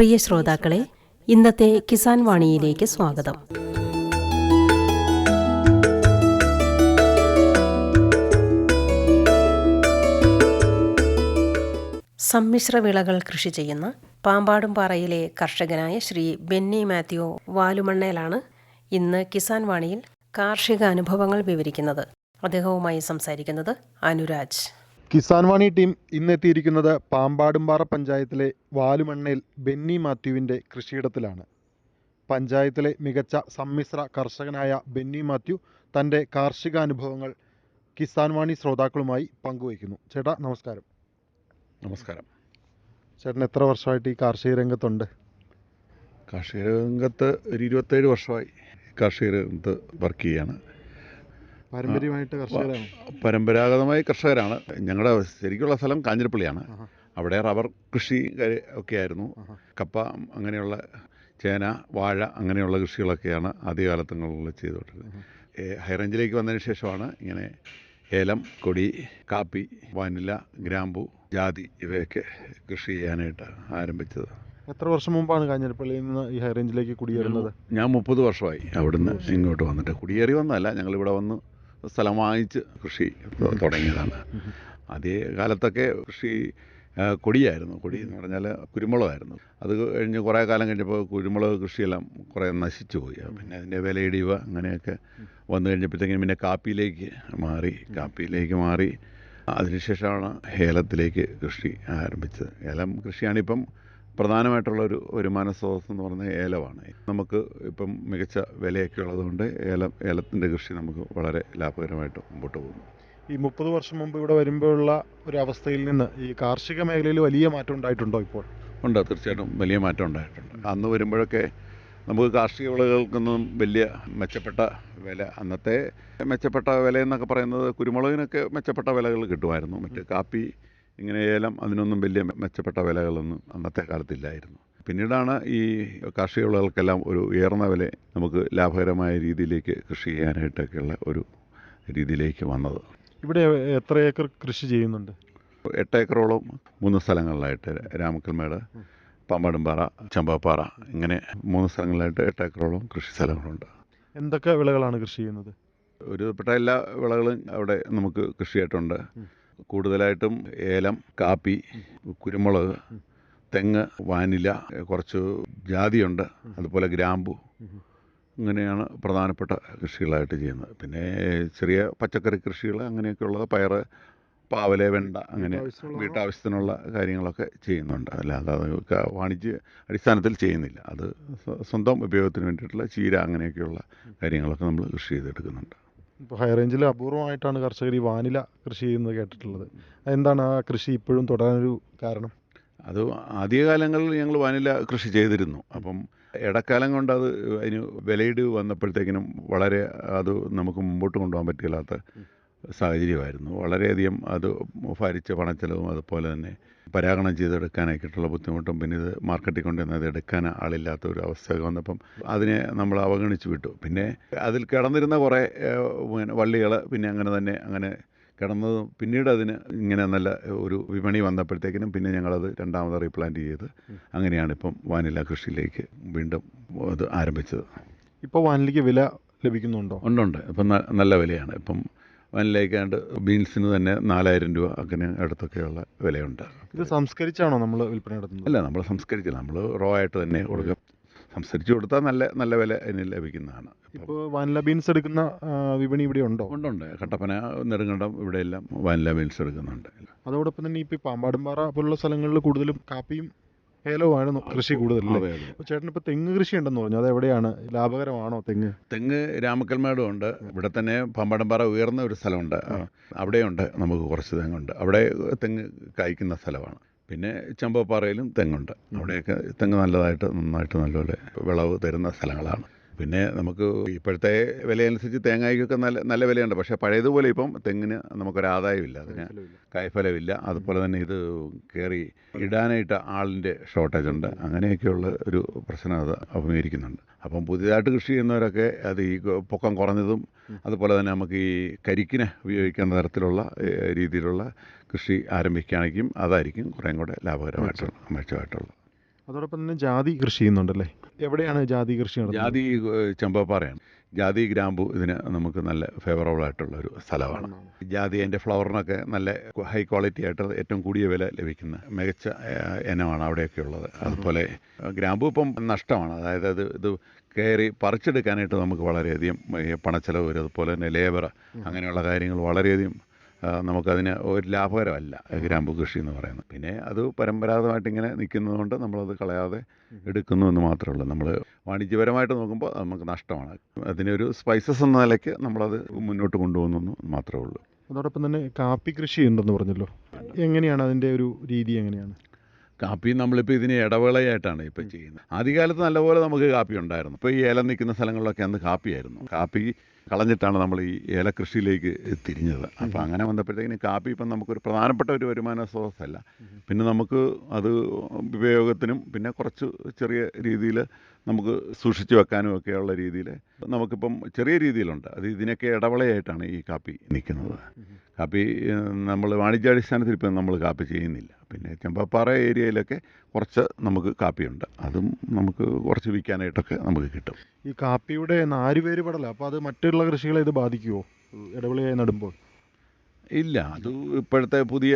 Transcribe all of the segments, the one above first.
പ്രിയ ശ്രോതാക്കളെ ഇന്നത്തെ കിസാൻ വാണിയിലേക്ക് സ്വാഗതം. സമ്മിശ്ര വിളകൾ കൃഷി ചെയ്യുന്ന പാമ്പാടുംപാറയിലെ കർഷകനായ ശ്രീ ബെന്നി മാത്യു വാലുമണ്ണയിലാണ് ഇന്ന് കിസാൻ വാണിയിൽ കാർഷിക അനുഭവങ്ങൾ വിവരിക്കുന്നത്. അദ്ദേഹവുമായി സംസാരിക്കുന്നത് അനുരാജ്. കിസാൻ വാണി ടീം ഇന്നെത്തിയിരിക്കുന്നത് പാമ്പാടുംപാറ പഞ്ചായത്തിലെ വാലുമണ്ണയിൽ ബെന്നി മാത്യുവിന്റെ കൃഷിയിടത്തിലാണ്. പഞ്ചായത്തിലെ മികച്ച സമ്മിശ്ര കർഷകനായ ബെന്നി മാത്യു തന്റെ കാർഷികാനുഭവങ്ങൾ കിസാൻ വാണി ശ്രോതാക്കളുമായി പങ്കുവയ്ക്കുന്നു. ചേട്ടാ നമസ്കാരം. നമസ്കാരം. ചേട്ടൻ എത്ര വർഷമായിട്ട് ഈ കാർഷിക രംഗത്തുണ്ട്? കാർഷിക രംഗത്ത് ഒരു ഇരുപത്തേഴ് വർഷമായി കാർഷിക രംഗത്ത് വർക്ക് ചെയ്യാണ്. പാരമ്പര്യമായിട്ട് കർഷകരാണ്. പരമ്പരാഗതമായി കർഷകരാണ്. ഞങ്ങളുടെ ശരിക്കുള്ള സ്ഥലം കാഞ്ഞിരപ്പള്ളിയാണ്. അവിടെ റബ്ബർ കൃഷി ഒക്കെ ആയിരുന്നു. കപ്പ അങ്ങനെയുള്ള ചേന വാഴ അങ്ങനെയുള്ള കൃഷികളൊക്കെയാണ് ആദ്യകാലത്തങ്ങളിൽ ചെയ്തുകൊണ്ടിരുന്നത്. ഹൈറേഞ്ചിലേക്ക് വന്നതിന് ശേഷമാണ് ഇങ്ങനെ ഏലം കൊടി കാപ്പി വാനില ഗ്രാമ്പു ജാതി ഇവയൊക്കെ കൃഷി ചെയ്യാനായിട്ട് ആരംഭിച്ചത്. എത്ര വർഷം മുമ്പാണ് കാഞ്ഞിരപ്പള്ളിയിൽ നിന്ന് ഈ ഹൈറേഞ്ചിലേക്ക് കുടിയേറുന്നത്? ഞാൻ മുപ്പത് വർഷമായി അവിടുന്ന് ഇങ്ങോട്ട് വന്നിട്ട് കുടിയേറി വന്നതല്ല. ഞങ്ങളിവിടെ വന്ന് സ്ഥലം വാങ്ങിച്ച് കൃഷി തുടങ്ങിയതാണ്. ആദ്യ കാലത്തൊക്കെ കൃഷി കൊടിയായിരുന്നു. കൊടി എന്ന് പറഞ്ഞാൽ കുരുമുളകായിരുന്നു. അത് കഴിഞ്ഞ് കുറേ കാലം കഴിഞ്ഞപ്പോൾ കുരുമുളക് കൃഷിയെല്ലാം കുറേ നശിച്ചു പോയി. പിന്നെ അതിന്റെ വിലയിടിവ് അങ്ങനെയൊക്കെ വന്നു കഴിഞ്ഞപ്പോഴത്തേക്കും പിന്നെ കാപ്പിയിലേക്ക് മാറി കാപ്പിയിലേക്ക് മാറി. അതിനുശേഷമാണ് ഏലത്തിലേക്ക് കൃഷി ആരംഭിച്ചത്. ഏലം കൃഷിയാണിപ്പം പ്രധാനമായിട്ടുള്ള ഒരു വരുമാന സ്രോതസ് എന്ന് പറഞ്ഞാൽ ഏലമാണ്. നമുക്ക് ഇപ്പം മികച്ച വിലയൊക്കെ ഉള്ളതുകൊണ്ട് ഏലം ഏലത്തിന്റെ കൃഷി നമുക്ക് വളരെ ലാഭകരമായിട്ട് മുമ്പോട്ട് പോകുന്നു. ഈ മുപ്പത് വർഷം മുമ്പ് ഇവിടെ വരുമ്പോഴുള്ള ഒരു അവസ്ഥയിൽ നിന്ന് ഈ കാർഷിക മേഖലയിൽ വലിയ മാറ്റം ഉണ്ടായിട്ടുണ്ടോ ഇപ്പോൾ? ഉണ്ട് തീർച്ചയായിട്ടും വലിയ മാറ്റം ഉണ്ടായിട്ടുണ്ട്. അന്ന് വരുമ്പോഴൊക്കെ നമുക്ക് കാർഷിക വിളകൾക്കൊന്നും വലിയ മെച്ചപ്പെട്ട വില അന്നത്തെ മെച്ചപ്പെട്ട വില എന്നൊക്കെ പറയുന്നത് കുരുമുളകിനൊക്കെ മെച്ചപ്പെട്ട വിലകൾ കിട്ടുമായിരുന്നു. മറ്റ് കാപ്പി ഇങ്ങനെ ഏലം അതിനൊന്നും വലിയ മെച്ചപ്പെട്ട വിലകളൊന്നും അന്നത്തെ കാലത്തില്ലായിരുന്നു. പിന്നീടാണ് ഈ കാർഷിക വിളകൾക്കെല്ലാം ഒരു ഉയർന്ന വില നമുക്ക് ലാഭകരമായ രീതിയിലേക്ക് കൃഷി ചെയ്യാനായിട്ടൊക്കെയുള്ള ഒരു രീതിയിലേക്ക് വന്നത്. ഇവിടെ എത്ര ഏക്കർ കൃഷി ചെയ്യുന്നുണ്ട്? എട്ട് ഏക്കറോളം മൂന്ന് സ്ഥലങ്ങളിലായിട്ട് രാമക്കൽമേട് പമ്പടുംപാറ ചമ്പാപ്പാറ ഇങ്ങനെ മൂന്ന് സ്ഥലങ്ങളിലായിട്ട് എട്ട് ഏക്കറോളം കൃഷി സ്ഥലങ്ങളുണ്ട്. എന്തൊക്കെ വിളകളാണ് കൃഷി ചെയ്യുന്നത്? ഒരുപ്പെട്ട എല്ലാ വിളകളും അവിടെ നമുക്ക് കൃഷിയായിട്ടുണ്ട്. കൂടുതലായിട്ടും ഏലം കാപ്പി കുരുമുളക് തെങ്ങ് വാനില കുറച്ച് ജാതിയുണ്ട്. അതുപോലെ ഗ്രാമ്പു. ഇങ്ങനെയാണ് പ്രധാനപ്പെട്ട കൃഷികളായിട്ട് ചെയ്യുന്നത്. പിന്നെ ചെറിയ പച്ചക്കറി കൃഷികൾ അങ്ങനെയൊക്കെ ഉള്ളത് പയറ് പാവല വെണ്ട അങ്ങനെ വീട്ടാവശ്യത്തിനുള്ള കാര്യങ്ങളൊക്കെ ചെയ്യുന്നുണ്ട്. അല്ലാതെ അത് വാണിജ്യ അടിസ്ഥാനത്തിൽ ചെയ്യുന്നില്ല. അത് സ്വന്തം ഉപയോഗത്തിന് വേണ്ടിയിട്ടുള്ള ചീര അങ്ങനെയൊക്കെയുള്ള കാര്യങ്ങളൊക്കെ നമ്മൾ കൃഷി ചെയ്തെടുക്കുന്നുണ്ട്. ഇപ്പോൾ ഹൈ റേഞ്ചിൽ അപൂർവമായിട്ടാണ് കർഷകർ ഈ വാനില കൃഷി ചെയ്യുന്നത് കേട്ടിട്ടുള്ളത്. എന്താണ് ആ കൃഷി ഇപ്പോഴും തുടരാനൊരു കാരണം? അത് ആദ്യകാലങ്ങളിൽ ഞങ്ങൾ വാനില കൃഷി ചെയ്തിരുന്നു. അപ്പം ഇടക്കാലം കൊണ്ട് അത് അതിന് വിലയിടിവ് വന്നപ്പോഴത്തേക്കിനും വളരെ അത് നമുക്ക് മുമ്പോട്ട് കൊണ്ടുപോകാൻ പറ്റില്ലാത്ത സാഹചര്യമായിരുന്നു. വളരെയധികം അത് ഭാരിച്ച പണച്ചെലവും അതുപോലെ തന്നെ പരാഗണം ചെയ്തെടുക്കാനായിട്ടുള്ള ബുദ്ധിമുട്ടും പിന്നെ ഇത് മാർക്കറ്റിൽ കൊണ്ടുവന്ന് അത് എടുക്കാൻ ആളില്ലാത്ത ഒരു അവസ്ഥ വന്നപ്പം അതിനെ നമ്മൾ അവഗണിച്ച് വിട്ടു. പിന്നെ അതിൽ കിടന്നിരുന്ന കുറേ വള്ളികൾ പിന്നെ അങ്ങനെ തന്നെ അങ്ങനെ കിടന്നതും പിന്നീട് അതിന് ഇങ്ങനെ നല്ല ഒരു വിപണി വന്നപ്പോഴത്തേക്കിനും പിന്നെ ഞങ്ങളത് രണ്ടാമത് റീപ്ലാന്റ് ചെയ്ത് അങ്ങനെയാണ് ഇപ്പം വാനില കൃഷിയിലേക്ക് വീണ്ടും അത് ആരംഭിച്ചത്. ഇപ്പോൾ വാനിലയ്ക്ക് വില ലഭിക്കുന്നുണ്ടോ? ഉണ്ടുണ്ട് ഇപ്പം നല്ല വിലയാണ്. ഇപ്പം വാനിലേക്കാണ്ട് ബീൻസിന് തന്നെ നാലായിരം രൂപ അങ്ങനെ അടുത്തൊക്കെയുള്ള വിലയുണ്ട്. ഇത് സംസ്കരിച്ചാണോ നമ്മൾ വിൽപ്പന നടത്തുന്നത്? അല്ല നമ്മൾ സംസ്കരിച്ചില്ല. നമ്മൾ റോ ആയിട്ട് തന്നെ കൊടുക്കും. സംസ്കരിച്ച് കൊടുത്താൽ നല്ല നല്ല വില അതിന് ലഭിക്കുന്നതാണ്. ഇപ്പം ഇപ്പോൾ വാനില ബീൻസ് എടുക്കുന്ന വിപണി ഇവിടെ ഉണ്ടോ? ഉണ്ടുണ്ട് കട്ടപ്പന നെടുങ്കണ്ടം ഇവിടെയെല്ലാം വാനില ബീൻസ് എടുക്കുന്നുണ്ട്. അതോടൊപ്പം തന്നെ ഇപ്പോൾ പാമ്പാടുംപാറ പോലുള്ള സ്ഥലങ്ങളിൽ കൂടുതലും കാപ്പിയും ഏലവുമാണ് നോ- കൃഷി കൂടുതലല്ലേ. അപ്പോൾ ചേട്ടൻ ഇപ്പൊ തെങ്ങ് കൃഷി ഉണ്ടെന്ന് പറഞ്ഞു. അത് എവിടെയാണ് ലാഭകരമാണോ തെങ്ങ്? തെങ്ങ് രാമക്കൽമേടും ഉണ്ട്. ഇവിടെ തന്നെ പമ്പടംപാറ ഉയർന്ന ഒരു സ്ഥലമുണ്ട്. അവിടെയുണ്ട് നമുക്ക് കുറച്ച് തെങ്ങുണ്ട്. അവിടെ തെങ്ങ് കായ്ക്കുന്ന സ്ഥലമാണ്. പിന്നെ ചമ്പപ്പാറയിലും തെങ്ങുണ്ട്. അവിടെയൊക്കെ തെങ്ങ് നല്ലതായിട്ട് നന്നായിട്ട് നല്ലപോലെ വിളവ് തരുന്ന സ്ഥലങ്ങളാണ്. പിന്നെ നമുക്ക് ഇപ്പോഴത്തെ വിലയനുസരിച്ച് തേങ്ങയ്ക്കൊക്കെ നല്ല നല്ല വിലയുണ്ട്. പക്ഷേ പഴയതുപോലെ ഇപ്പം തെങ്ങിന് നമുക്കൊരാദായമില്ല അതിന് കായ്ഫലമില്ല അതുപോലെ തന്നെ ഇത് കയറി ഇടാനായിട്ട് ആളിന്റെ ഷോർട്ടേജ് ഉണ്ട് അങ്ങനെയൊക്കെയുള്ള ഒരു പ്രശ്നം അത് അഭിമുഖീകരിക്കുന്നുണ്ട്. അപ്പം പുതിയതായിട്ട് കൃഷി ചെയ്യുന്നവരൊക്കെ അത് ഈ പൊക്കം കുറഞ്ഞതും അതുപോലെ തന്നെ നമുക്ക് ഈ കരിക്കിനെ ഉപയോഗിക്കുന്ന തരത്തിലുള്ള രീതിയിലുള്ള കൃഷി ആരംഭിക്കുകയാണെങ്കിൽ അതായിരിക്കും കുറേം കൂടെ ലാഭകരമായിട്ടുള്ള മെച്ചമായിട്ടുള്ളത് അതോടൊപ്പം തന്നെ ജാതി കൃഷി ചെയ്യുന്നുണ്ടല്ലേ? എവിടെയാണ് ജാതി കൃഷി നടത്തുന്നത്? ജാതി ചെമ്പപ്പാറയാണ് ജാതി ഗ്രാമ്പു ഇതിന് നമുക്ക് നല്ല ഫേവറബിൾ ആയിട്ടുള്ള ഒരു സ്ഥലമാണ്. ജാതി അതിന്റെ ഫ്ലവറിനൊക്കെ നല്ല ഹൈ ക്വാളിറ്റി ആയിട്ട് ഏറ്റവും കൂടിയ വില ലഭിക്കുന്ന മികച്ച ഇനമാണ് അവിടെയൊക്കെ ഉള്ളത്. അതുപോലെ ഗ്രാമ്പു ഇപ്പം നഷ്ടമാണ്. അതായത് അത് ഇത് കയറി പറിച്ചെടുക്കാനായിട്ട് നമുക്ക് വളരെയധികം പണച്ചെലവ് വരും. അതുപോലെ തന്നെ ലേബർ അങ്ങനെയുള്ള കാര്യങ്ങൾ വളരെയധികം നമുക്കതിന് ഒരു ലാഭകരമല്ല ഗ്രാമ്പു കൃഷി എന്ന് പറയുന്നത്. പിന്നെ അത് പരമ്പരാഗതമായിട്ട് ഇങ്ങനെ നിൽക്കുന്നതുകൊണ്ട് നമ്മളത് കളയാതെ എടുക്കുന്നു എന്ന് മാത്രമേ ഉള്ളൂ. നമ്മൾ വാണിജ്യപരമായിട്ട് നോക്കുമ്പോൾ നമുക്ക് നഷ്ടമാണ്. അതിനൊരു സ്പൈസസ് എന്ന നിലയ്ക്ക് നമ്മളത് മുന്നോട്ട് കൊണ്ടുപോകുന്നു മാത്രമേ ഉള്ളൂ. അതോടൊപ്പം തന്നെ കാപ്പി കൃഷി ഉണ്ടെന്ന് പറഞ്ഞല്ലോ. എങ്ങനെയാണ് അതിന്റെ ഒരു രീതി എങ്ങനെയാണ്? കാപ്പി നമ്മളിപ്പോൾ ഇതിന് ഇടവേളയായിട്ടാണ് ഇപ്പോൾ ചെയ്യുന്നത്. ആദ്യകാലത്ത് നല്ലപോലെ നമുക്ക് കാപ്പി ഉണ്ടായിരുന്നു. ഇപ്പോൾ ഈ ഏലം നിൽക്കുന്ന സ്ഥലങ്ങളിലൊക്കെ അന്ന് കാപ്പിയായിരുന്നു. കാപ്പി കളഞ്ഞിട്ടാണ് നമ്മൾ ഈ ഏലകൃഷിയിലേക്ക് തിരിഞ്ഞത്. അപ്പോൾ അങ്ങനെ വന്നപ്പോഴത്തേക്കിന് കാപ്പി ഇപ്പം നമുക്കൊരു പ്രധാനപ്പെട്ട ഒരു വരുമാന സ്രോതസ്സല്ല. പിന്നെ നമുക്ക് അത് ഉപയോഗത്തിനും പിന്നെ കുറച്ച് ചെറിയ രീതിയിൽ നമുക്ക് സൂക്ഷിച്ചു വെക്കാനും ഒക്കെയുള്ള രീതിയിൽ നമുക്കിപ്പം ചെറിയ രീതിയിലുണ്ട്. അത് ഇതിനൊക്കെ ഇടവളയായിട്ടാണ് ഈ കാപ്പി നിൽക്കുന്നത്. കാപ്പി നമ്മൾ വാണിജ്യാടിസ്ഥാനത്തിൽ ഇപ്പം നമ്മൾ കാപ്പി ചെയ്യുന്നില്ല. പിന്നെ ചെമ്പപ്പാറ ഏരിയയിലൊക്കെ കുറച്ച് നമുക്ക് കാപ്പിയുണ്ട്. അതും നമുക്ക് കുറച്ച് വിൽക്കാനായിട്ടൊക്കെ നമുക്ക് കിട്ടും. ഈ കാപ്പിയുടെ നാരുപേര് പടല അപ്പോൾ അത് മറ്റുള്ള കൃഷികളെ ഇത് ബാധിക്കുമോ ഇടവിളയായി നടുമ്പോൾ? ഇല്ല. അത് ഇപ്പോഴത്തെ പുതിയ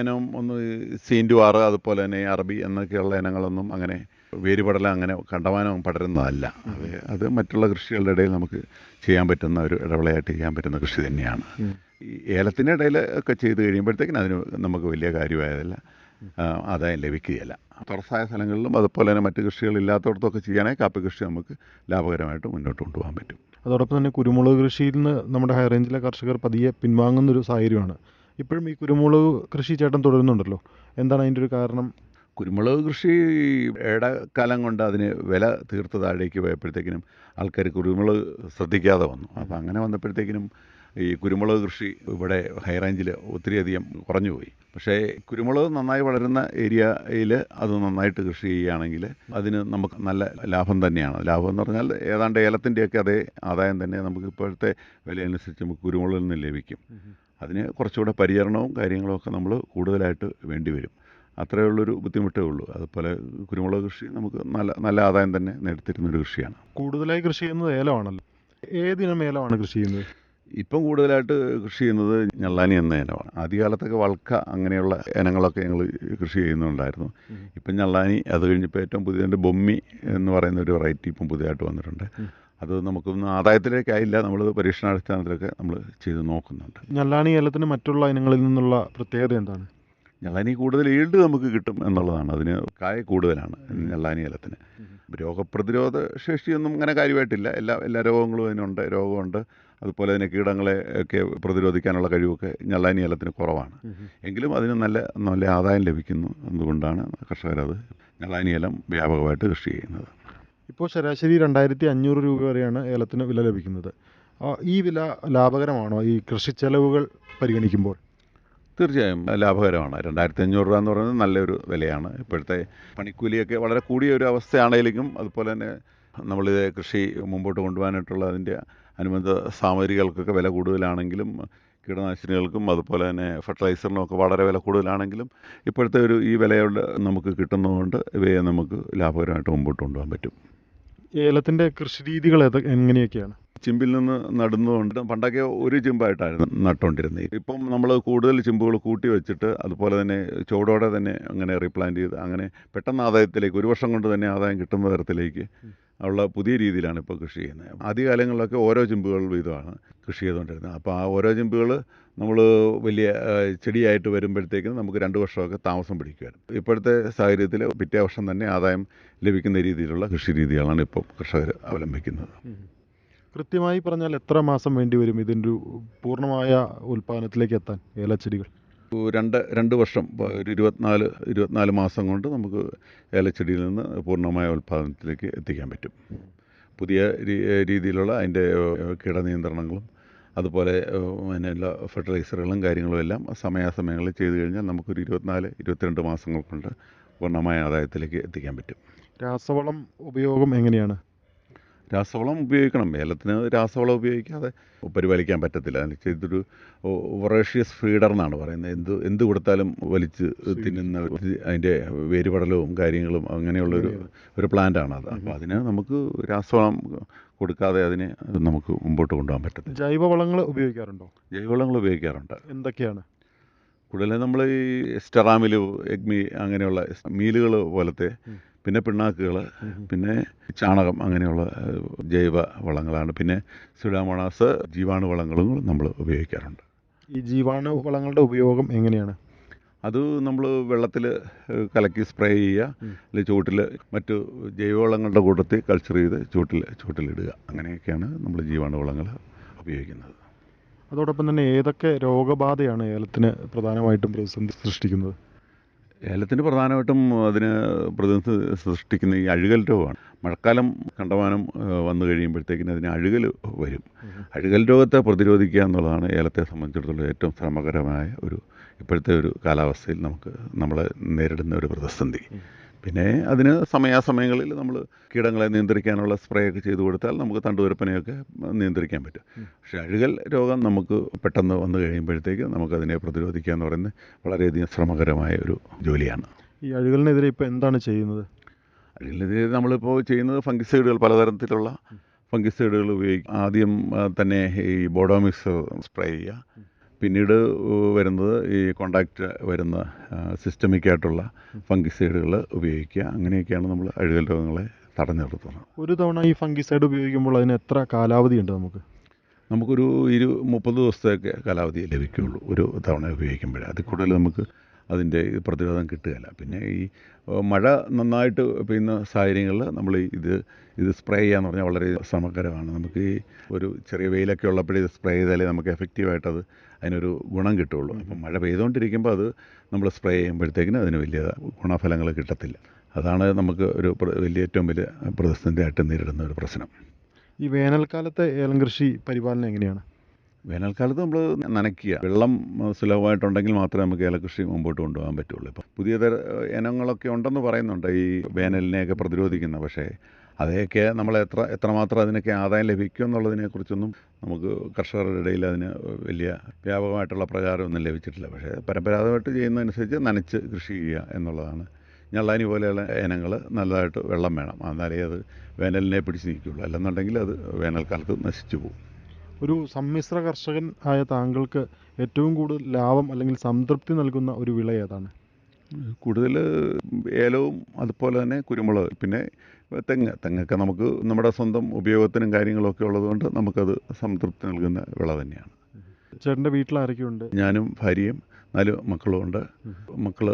ഇനം ഒന്ന് സീന്റുവാറ് അതുപോലെ തന്നെ അറബി എന്നൊക്കെയുള്ള ഇനങ്ങളൊന്നും അങ്ങനെ വേരുപടല അങ്ങനെ കണ്ടമാനം പടരുന്നതല്ല. അത് അത് മറ്റുള്ള കൃഷികളുടെ ഇടയിൽ നമുക്ക് ചെയ്യാൻ പറ്റുന്ന ഒരു ഇടവിളയായിട്ട് ചെയ്യാൻ പറ്റുന്ന കൃഷി തന്നെയാണ്. ഈ ഏലത്തിന്റെ ഇടയിൽ ഒക്കെ ചെയ്ത് കഴിയുമ്പോഴത്തേക്കിന് അതിന് നമുക്ക് വലിയ കാര്യമായതല്ല. ആദായം ലഭിക്കുകയില്ല. തുറസായ സ്ഥലങ്ങളിലും അതുപോലെ തന്നെ മറ്റ് കൃഷികളില്ലാത്തടത്തൊക്കെ ചെയ്യാനായി കാപ്പി കൃഷി നമുക്ക് ലാഭകരമായിട്ട് മുന്നോട്ട് കൊണ്ടുപോകാൻ പറ്റും. അതോടൊപ്പം തന്നെ കുരുമുളക് കൃഷിയിൽ നിന്ന് നമ്മുടെ ഹൈ റേഞ്ചിലെ കർഷകർ പതിയെ പിൻവാങ്ങുന്നൊരു സാഹചര്യമാണ്. ഇപ്പോഴും ഈ കുരുമുളക് കൃഷി ചേട്ടൻ തുടരുന്നുണ്ടല്ലോ. എന്താണ് അതിന്റെ ഒരു കാരണം? കുരുമുളക് കൃഷി ഇടക്കാലം കൊണ്ട് അതിന് വില തീർത്ത് താഴേക്ക് പോയപ്പോഴത്തേക്കിനും ആൾക്കാർ കുരുമുളക് ശ്രദ്ധിക്കാതെ വന്നു. അപ്പോൾ അങ്ങനെ വന്നപ്പോഴത്തേക്കിനും ഈ കുരുമുളക് കൃഷി ഇവിടെ ഹൈ റേഞ്ചിൽ കുറഞ്ഞു പോയി. പക്ഷേ കുരുമുളക് നന്നായി വളരുന്ന ഏരിയയിൽ അത് നന്നായിട്ട് കൃഷി ചെയ്യുകയാണെങ്കിൽ അതിന് നമുക്ക് നല്ല ലാഭം തന്നെയാണ്. ലാഭം എന്ന് പറഞ്ഞാൽ ഏതാണ്ട് ഏലത്തിന്റെയൊക്കെ അതേ ആദായം തന്നെ നമുക്ക് ഇപ്പോഴത്തെ വില അനുസരിച്ച് നമുക്ക് കുരുമുളകിൽ നിന്ന് ലഭിക്കും. അതിന് കുറച്ചുകൂടെ പരിചരണവും കാര്യങ്ങളും ഒക്കെ നമ്മൾ കൂടുതലായിട്ട് വേണ്ടി വരും. അത്രയേ ഉള്ളൊരു ബുദ്ധിമുട്ടേ ഉള്ളൂ. അതുപോലെ കുരുമുളക് കൃഷി നമുക്ക് നല്ല നല്ല ആദായം തന്നെ നേടിത്തരുന്നൊരു കൃഷിയാണ്. കൂടുതലായി കൃഷി ചെയ്യുന്നത് ഏലമാണല്ലോ. ഏതിനം ഏലമാണ് കൃഷി ചെയ്യുന്നത്? ഇപ്പം കൂടുതലായിട്ട് കൃഷി ചെയ്യുന്നത് ഞള്ളാനി എന്ന ഇനമാണ് ആദ്യകാലത്തൊക്കെ വൾക്ക അങ്ങനെയുള്ള ഇനങ്ങളൊക്കെ ഞങ്ങൾ കൃഷി ചെയ്യുന്നുണ്ടായിരുന്നു. ഇപ്പം ഞള്ളാനി അത് കഴിഞ്ഞപ്പോൾ ഏറ്റവും പുതിയതിന്റെ ബൊമ്മി എന്ന് പറയുന്ന ഒരു വെറൈറ്റി ഇപ്പം പുതിയതായിട്ട് വന്നിട്ടുണ്ട്. അത് നമുക്കൊന്നും ആദായത്തിലേക്കായില്ല നമ്മൾ പരീക്ഷണാടിസ്ഥാനത്തിലൊക്കെ നമ്മൾ ചെയ്ത് നോക്കുന്നുണ്ട്. ഞല്ലാണി ഏലത്തിന് മറ്റുള്ള ഇനങ്ങളിൽ നിന്നുള്ള പ്രത്യേകത എന്താണ്? ഞള്ളാനി കൂടുതൽ ഈൽഡ് നമുക്ക് കിട്ടും എന്നുള്ളതാണ്. അതിന് കായ കൂടുതലാണ് ഞെള്ളാനി ഏലത്തിന് രോഗപ്രതിരോധ ശേഷിയൊന്നും അങ്ങനെ കാര്യമായിട്ടില്ല. എല്ലാ എല്ലാ രോഗങ്ങളും അതിനുണ്ട് രോഗമുണ്ട്. അതുപോലെ തന്നെ കീടങ്ങളെ ഒക്കെ പ്രതിരോധിക്കാനുള്ള കഴിവൊക്കെ ഞെള്ളാനി ഏലത്തിന് കുറവാണ്. എങ്കിലും അതിന് നല്ല നല്ല ആദായം ലഭിക്കുന്നു അതുകൊണ്ടാണ് കർഷകരത് ഞെള്ളാനി ഏലം വ്യാപകമായിട്ട് കൃഷി ചെയ്യുന്നത്. ഇപ്പോൾ ശരാശരി രണ്ടായിരത്തി അഞ്ഞൂറ് രൂപ വരെയാണ് ഏലത്തിന് വില ലഭിക്കുന്നത്. ഈ വില ലാഭകരമാണോ? ഈ കൃഷി ചെലവുകൾ പരിഗണിക്കുമ്പോൾ? തീർച്ചയായും ലാഭകരമാണ്. രണ്ടായിരത്തി അഞ്ഞൂറ് രൂപ എന്ന് പറയുന്നത് നല്ലൊരു വിലയാണ്. ഇപ്പോഴത്തെ പണിക്കൂലിയൊക്കെ വളരെ കൂടിയ ഒരു അവസ്ഥയാണെങ്കിലും അതുപോലെ തന്നെ നമ്മളിത് കൃഷി മുമ്പോട്ട് കൊണ്ടുപോകാനായിട്ടുള്ള അതിന്റെ അനുബന്ധ സാമഗ്രികൾക്കൊക്കെ വില കൂടുതലാണെങ്കിലും കീടനാശിനികൾക്കും അതുപോലെ തന്നെ ഫെർട്ടിലൈസറിനും ഒക്കെ വളരെ വില കൂടുതലാണെങ്കിലും ഇപ്പോഴത്തെ ഒരു ഈ വിലയോട് നമുക്ക് കിട്ടുന്നതുകൊണ്ട് ഇവയെ നമുക്ക് ലാഭകരമായിട്ട് മുമ്പോട്ട് കൊണ്ടുപോകാൻ പറ്റും. ഏലത്തിന്റെ കൃഷി രീതികൾ എങ്ങനെയൊക്കെയാണ്? ചിമ്പിൽ നിന്ന് നടുന്നതുകൊണ്ട് പണ്ടൊക്കെ ഒരു ചിമ്പായിട്ടായിരുന്നു നട്ടുകൊണ്ടിരുന്നത് ഇപ്പം നമ്മൾ കൂടുതൽ ചിമ്പുകൾ കൂട്ടി വെച്ചിട്ട് അതുപോലെ തന്നെ ചുവടോടെ തന്നെ അങ്ങനെ റീപ്ലാന്റ് ചെയ്ത് അങ്ങനെ പെട്ടെന്ന് ആദായത്തിലേക്ക് ഒരു വർഷം കൊണ്ട് തന്നെ ആദായം കിട്ടുന്ന തരത്തിലേക്ക് ഉള്ള പുതിയ രീതിയിലാണ് ഇപ്പോൾ കൃഷി ചെയ്യുന്നത്. ആദ്യകാലങ്ങളിലൊക്കെ ഓരോ ചിമ്പുകൾ വീതമാണ് കൃഷി ചെയ്തുകൊണ്ടിരുന്നത്. അപ്പോൾ ആ ഓരോ ചിമ്പുകൾ നമ്മൾ വലിയ ചെടിയായിട്ട് വരുമ്പോഴത്തേക്കും നമുക്ക് രണ്ട് വർഷമൊക്കെ താമസം പിടിക്കുമായിരുന്നു. ഇപ്പോഴത്തെ സാഹചര്യത്തിൽ പിറ്റേ വർഷം തന്നെ ആദായം ലഭിക്കുന്ന രീതിയിലുള്ള കൃഷി രീതികളാണ് ഇപ്പോൾ കർഷകർ അവലംബിക്കുന്നത്. കൃത്യമായി പറഞ്ഞാൽ എത്ര മാസം വേണ്ടി വരും ഇതിന്റെ ഒരു പൂർണമായ ഉൽപ്പാദനത്തിലേക്ക് എത്താൻ? ഏലച്ചെടികൾ. രണ്ട് രണ്ട് വർഷം ഒരു ഇരുപത്തിനാല് ഇരുപത്തിനാല് മാസം കൊണ്ട് നമുക്ക് ഏലച്ചെടിയിൽ നിന്ന് പൂർണമായ ഉൽപ്പാദനത്തിലേക്ക് എത്തിക്കാൻ പറ്റും. പുതിയ രീതിയിലുള്ള അതിന്റെ കീടനിയന്ത്രണങ്ങളും അതുപോലെ പിന്നെ ഫെർട്ടിലൈസറുകളും കാര്യങ്ങളും എല്ലാം സമയാസമയങ്ങളിൽ ചെയ്തു കഴിഞ്ഞാൽ നമുക്കൊരു ഇരുപത്തിനാല് ഇരുപത്തിരണ്ട് മാസങ്ങൾ കൊണ്ട് പൂർണമായ ആദായത്തിലേക്ക് എത്തിക്കാൻ പറ്റും. രാസവളം ഉപയോഗം എങ്ങനെയാണ്? രാസവളം ഉപയോഗിക്കണം. ഏലത്തിന് രാസവളം ഉപയോഗിക്കാതെ പരിപാലിക്കാൻ പറ്റത്തില്ല. ഇതൊരു ഒറേഷ്യസ് ഫീഡർ എന്നാണ് പറയുന്നത്. എന്ത് എന്ത് കൊടുത്താലും വലിച്ച് തിന്നുന്ന അതിന്റെ വേരുപടലവും കാര്യങ്ങളും അങ്ങനെയുള്ളൊരു ഒരു പ്ലാന്റാണ് അത്. അപ്പോൾ അതിന് നമുക്ക് രാസവളം കൊടുക്കാതെ അതിനെ നമുക്ക് മുമ്പോട്ട് കൊണ്ടുപോകാൻ പറ്റത്തില്ല. ജൈവവളങ്ങൾ ഉപയോഗിക്കാറുണ്ടോ? ജൈവവളങ്ങൾ ഉപയോഗിക്കാറുണ്ട്. എന്തൊക്കെയാണ്? കൂടുതലും നമ്മൾ ഈ സ്റ്റെറാമിൽ എഗ്മി അങ്ങനെയുള്ള മീലുകൾ പോലത്തെ. പിന്നെ പിണ്ണാക്കുകൾ പിന്നെ ചാണകം അങ്ങനെയുള്ള ജൈവ വളങ്ങളാണ്. പിന്നെ സുഡാമോണാസ് ജീവാണു വളങ്ങളും നമ്മൾ ഉപയോഗിക്കാറുണ്ട്. ഈ ജീവാണു വളങ്ങളുടെ ഉപയോഗം എങ്ങനെയാണ്? അത് നമ്മൾ വെള്ളത്തിൽ കലക്കി സ്പ്രേ ചെയ്യുക. അല്ലെങ്കിൽ ചൂട്ടിൽ മറ്റു ജൈവവളങ്ങളുടെ കൂട്ടത്തിൽ കൾച്ചർ ചെയ്ത് ചൂട്ടിൽ ചൂട്ടിലിടുക. അങ്ങനെയൊക്കെയാണ് നമ്മൾ ജീവാണു വളങ്ങൾ ഉപയോഗിക്കുന്നത്. അതോടൊപ്പം തന്നെ ഏതൊക്കെ രോഗബാധയാണ് ഏലത്തിന് പ്രധാനമായിട്ടും പ്രതിസന്ധി സൃഷ്ടിക്കുന്നത്? ഏലത്തിന് പ്രധാനമായിട്ടും അതിന് പ്രതിനിധി സൃഷ്ടിക്കുന്ന ഈ അഴുകൽ രോഗമാണ്. മഴക്കാലം കണ്ടമാനം വന്നു കഴിയുമ്പോഴത്തേക്കിന് അതിന് അഴുകൽ വരും. അഴുകൽ രോഗത്തെ പ്രതിരോധിക്കുക എന്നുള്ളതാണ് ഏലത്തെ സംബന്ധിച്ചിടത്തോളം ഏറ്റവും ശ്രമകരമായ ഒരു ഇപ്പോഴത്തെ ഒരു കാലാവസ്ഥയിൽ നമുക്ക് നമ്മൾ നേരിടുന്ന ഒരു പ്രതിസന്ധി. പിന്നെ അതിന് സമയാസമയങ്ങളിൽ നമ്മൾ കീടങ്ങളെ നിയന്ത്രിക്കാനുള്ള സ്പ്രേ ഒക്കെ ചെയ്തു കൊടുത്താൽ നമുക്ക് തണ്ടുവരപ്പനെയൊക്കെ നിയന്ത്രിക്കാൻ പറ്റും. പക്ഷെ അഴുകൽ രോഗം നമുക്ക് പെട്ടെന്ന് വന്നു കഴിയുമ്പോഴത്തേക്ക് നമുക്കതിനെ പ്രതിരോധിക്കുക എന്ന് പറയുന്നത് വളരെയധികം ശ്രമകരമായ ഒരു ജോലിയാണ്. ഈ അഴുകലിനെതിരെ ഇപ്പോൾ എന്താണ് ചെയ്യുന്നത്? അഴുകലിനെതിരെ നമ്മളിപ്പോൾ ചെയ്യുന്നത് ഫംഗിസൈഡുകൾ പലതരത്തിലുള്ള ഫംഗിസൈഡുകൾ ഉപയോഗിക്കും ആദ്യം തന്നെ ഈ ബോഡോമിക്സ് സ്പ്രേ ചെയ്യുക. പിന്നീട് വരുന്നത് ഈ കോണ്ടാക്റ്റ് വരുന്ന സിസ്റ്റമിക് ആയിട്ടുള്ള ഫംഗിസൈഡുകൾ ഉപയോഗിക്കുക. അങ്ങനെയൊക്കെയാണ് നമ്മൾ അഴുകൽ രോഗങ്ങളെ തടഞ്ഞു നിർത്തുന്നത് ഒരു തവണ ഈ ഫംഗിസൈഡ് ഉപയോഗിക്കുമ്പോൾ അതിന് എത്ര കാലാവധി ഉണ്ട് നമുക്ക്? നമുക്കൊരു ഇരു മുപ്പത് ദിവസത്തേക്ക് കാലാവധി ലഭിക്കുകയുള്ളൂ ഒരു തവണ ഉപയോഗിക്കുമ്പോൾ അതിൽ കൂടുതൽ നമുക്ക് അതിന്റെ പ്രതിരോധം കിട്ടുകയില്ല. പിന്നെ ഈ മഴ നന്നായിട്ട് പെയ്യുന്ന സാഹചര്യങ്ങളിൽ നമ്മൾ ഇത് ഇത് സ്പ്രേ ചെയ്യാന്ന് പറഞ്ഞാൽ വളരെ ശ്രമകരമാണ്. നമുക്ക് ഈ ഒരു ചെറിയ വെയിലൊക്കെ ഉള്ളപ്പോഴേ ഇത് സ്പ്രേ ചെയ്താലേ നമുക്ക് എഫക്റ്റീവായിട്ട് അത് അതിനൊരു ഗുണം കിട്ടുള്ളൂ അപ്പം മഴ പെയ്തുകൊണ്ടിരിക്കുമ്പോൾ അത് നമ്മൾ സ്പ്രേ ചെയ്യുമ്പോഴത്തേക്കിന് അതിന് വലിയ ഗുണഫലങ്ങൾ കിട്ടത്തില്ല. അതാണ് നമുക്ക് ഒരു വലിയ ഏറ്റവും വലിയ പ്രതിസന്ധിയായിട്ട് നേരിടുന്ന ഒരു പ്രശ്നം. ഈ വേനൽക്കാലത്തെ ഏലം കൃഷി പരിപാലനം എങ്ങനെയാണ്? വേനൽക്കാലത്ത് നമ്മൾ നനയ്ക്കുക. വെള്ളം സുലഭമായിട്ടുണ്ടെങ്കിൽ മാത്രമേ നമുക്ക് ഏലകൃഷി മുമ്പോട്ട് കൊണ്ടുപോകാൻ പറ്റുള്ളൂ. ഇപ്പം പുതിയ തര ഇനങ്ങളൊക്കെ ഉണ്ടെന്ന് പറയുന്നുണ്ട് ഈ വേനലിനെയൊക്കെ പ്രതിരോധിക്കുന്ന പക്ഷേ അതൊക്കെ നമ്മൾ എത്ര എത്രമാത്രം അതിനൊക്കെ ആദായം ലഭിക്കും എന്നുള്ളതിനെക്കുറിച്ചൊന്നും നമുക്ക് കർഷകരുടെ ഇടയിൽ അതിന് വലിയ വ്യാപകമായിട്ടുള്ള പ്രചാരമൊന്നും ലഭിച്ചിട്ടില്ല. പക്ഷേ പരമ്പരാഗതമായിട്ട് ചെയ്യുന്നതനുസരിച്ച് നനച്ച് കൃഷി ചെയ്യുക എന്നുള്ളതാണ്. ഞള്ളാനി പോലെയുള്ള ഇനങ്ങൾ നല്ലതായിട്ട് വെള്ളം വേണം. എന്നാലേ അത് വേനലിനെ പിടിച്ച് നിൽക്കുകയുള്ളൂ. അല്ലെന്നുണ്ടെങ്കിൽ അത് വേനൽക്കാലത്ത് നശിച്ചു പോകും. ഒരു സമ്മിശ്ര കർഷകൻ ആയ താങ്കൾക്ക് ഏറ്റവും കൂടുതൽ ലാഭം അല്ലെങ്കിൽ സംതൃപ്തി നൽകുന്ന ഒരു വിള ഏതാണ്? കൂടുതൽ ഏലവും അതുപോലെ തന്നെ കുരുമുളക്. പിന്നെ തെങ്ങ്. തെങ്ങൊക്കെ നമുക്ക് നമ്മുടെ സ്വന്തം ഉപയോഗത്തിനും കാര്യങ്ങളൊക്കെ ഉള്ളതുകൊണ്ട് നമുക്കത് സംതൃപ്തി നൽകുന്ന വിള തന്നെയാണ്. ചേട്ടന്റെ വീട്ടിൽ ആരൊക്കെയുണ്ട്? ഞാനും ഭാര്യയും നാല് മക്കളുമുണ്ട് മക്കൾ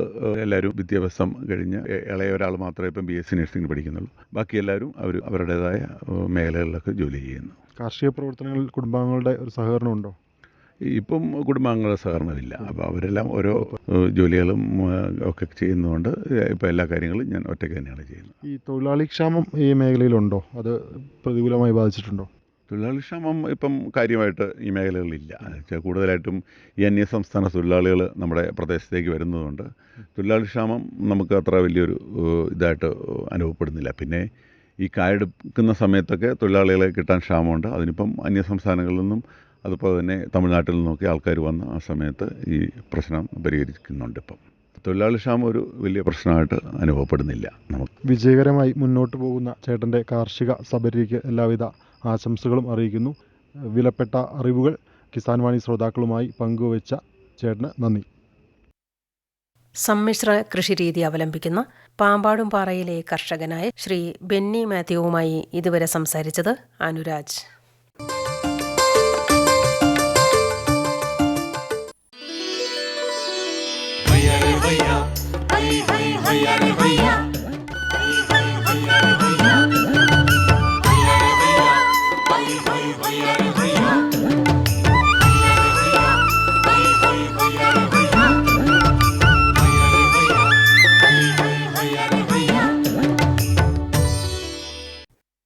എല്ലാവരും വിദ്യാഭ്യാസം കഴിഞ്ഞ് ഇളയ ഒരാൾ മാത്രമേ ഇപ്പം ബി എസ് സി നഴ്സിംഗ് പഠിക്കുന്നുള്ളൂ. ബാക്കി എല്ലാവരും അവർ അവരുടേതായ മേഖലകളിലൊക്കെ ജോലി ചെയ്യുന്നു. കാർഷിക പ്രവർത്തനങ്ങളിൽ കുടുംബാംഗങ്ങളുടെ ഒരു സഹകരണം ഉണ്ടോ? ഇപ്പം കുടുംബാംഗങ്ങളുടെ സഹകരണമില്ല അപ്പോൾ അവരെല്ലാം ഓരോ ജോലികളും ഒക്കെ ചെയ്യുന്നതുകൊണ്ട് ഇപ്പോൾ എല്ലാ കാര്യങ്ങളും ഞാൻ ഒറ്റയ്ക്ക് തന്നെയാണ് ചെയ്യുന്നത്. ഈ തൊഴിലാളി ക്ഷാമം ഈ മേഖലയിലുണ്ടോ? അത് പ്രതികൂലമായി ബാധിച്ചിട്ടുണ്ടോ? തൊഴിലാളി ക്ഷാമം ഇപ്പം കാര്യമായിട്ട് ഈ മേഖലകളിലില്ല. കൂടുതലായിട്ടും ഈ അന്യ സംസ്ഥാന തൊഴിലാളികൾ നമ്മുടെ പ്രദേശത്തേക്ക് വരുന്നതുകൊണ്ട് തൊഴിലാളി ക്ഷാമം നമുക്ക് അത്ര വലിയൊരു ഇതായിട്ട് അനുഭവപ്പെടുന്നില്ല. പിന്നെ ഈ കായെടുക്കുന്ന സമയത്തൊക്കെ തൊഴിലാളികളെ കിട്ടാൻ ക്ഷാമമുണ്ട്. അതിനിപ്പം അന്യ സംസ്ഥാനങ്ങളിൽ നിന്നും അതുപോലെ തന്നെ തമിഴ്നാട്ടിൽ നിന്നൊക്കെ ആൾക്കാർ വന്ന് ആ സമയത്ത് ഈ പ്രശ്നം പരിഹരിക്കുന്നുണ്ട് ഇപ്പം. തൊഴിലാളി ക്ഷാമം ഒരു വലിയ പ്രശ്നമായിട്ട് അനുഭവപ്പെടുന്നില്ല നമുക്ക്. വിജയകരമായി മുന്നോട്ട് പോകുന്ന ചേട്ടന്റെ കാർഷിക സബരിക്ക് എല്ലാവിധ ആശംസകളും അറിയിക്കുന്നു. വിലപ്പെട്ട അറിവുകൾ കിസാൻ വാണി ശ്രോതാക്കളുമായി പങ്കുവച്ച ചേട്ടന് നന്ദി. സമ്മിശ്ര കൃഷിരീതി അവലംബിക്കുന്ന പാമ്പാടും പാറയിലെ കർഷകനായ ശ്രീ ബെന്നി മാത്യുവുമായി ഇതുവരെ സംസാരിച്ചത് അനുരാജ്. भैया